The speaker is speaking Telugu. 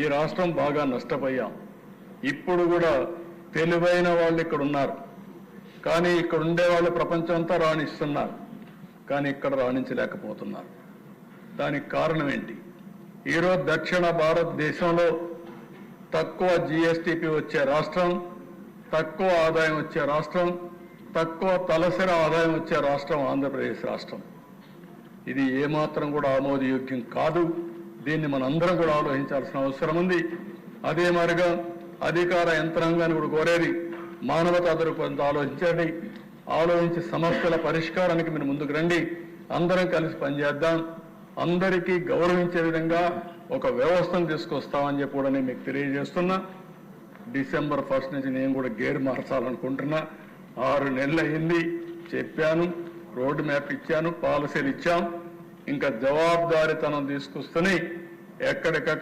ఈ రాష్ట్రం బాగా నష్టపోయాం. ఇప్పుడు కూడా తెలివైన వాళ్ళు ఇక్కడ ఉన్నారు. కానీ ఇక్కడ ఉండే వాళ్ళు ప్రపంచం అంతా రాణిస్తున్నారు. కానీ ఇక్కడ రాణించలేకపోతున్నారు. దానికి కారణం ఏంటి? ఈరోజు దక్షిణ భారతదేశంలో తక్కువ జిఎస్టిపి వచ్చే రాష్ట్రం తక్కువ ఆదాయం వచ్చే రాష్ట్రం తక్కువ తలసరి ఆదాయం వచ్చే రాష్ట్రం ఆంధ్రప్రదేశ్ రాష్ట్రం. ఇది ఏమాత్రం కూడా ఆమోదయోగ్యం కాదు. దీన్ని మనందరం కూడా ఆలోచించాల్సిన అవసరం ఉంది. అదే మారిగా అధికార యంత్రాంగాన్ని కూడా కోరేది మానవతా దృక్పథంతో ఆలోచించండి. ఆలోచించి సమస్యల పరిష్కారానికి మీరు ముందుకు రండి. అందరం కలిసి పనిచేద్దాం. అందరికీ గౌరవించే విధంగా ఒక వ్యవస్థను తీసుకొస్తామని చెప్పి కూడా నేను మీకు తెలియజేస్తున్నా. డిసెంబర్ ఫస్ట్ నుంచి నేను కూడా గేర్ మార్చాలనుకుంటున్నా. ఆరు నెలలు అయింది చెప్పాను. రోడ్ మ్యాప్ ఇచ్చాను. పాలసీలు ఇచ్చాం. ఇంకా జవాబుదారితనం తీసుకొస్తూనే ఎక్కడికక్కడ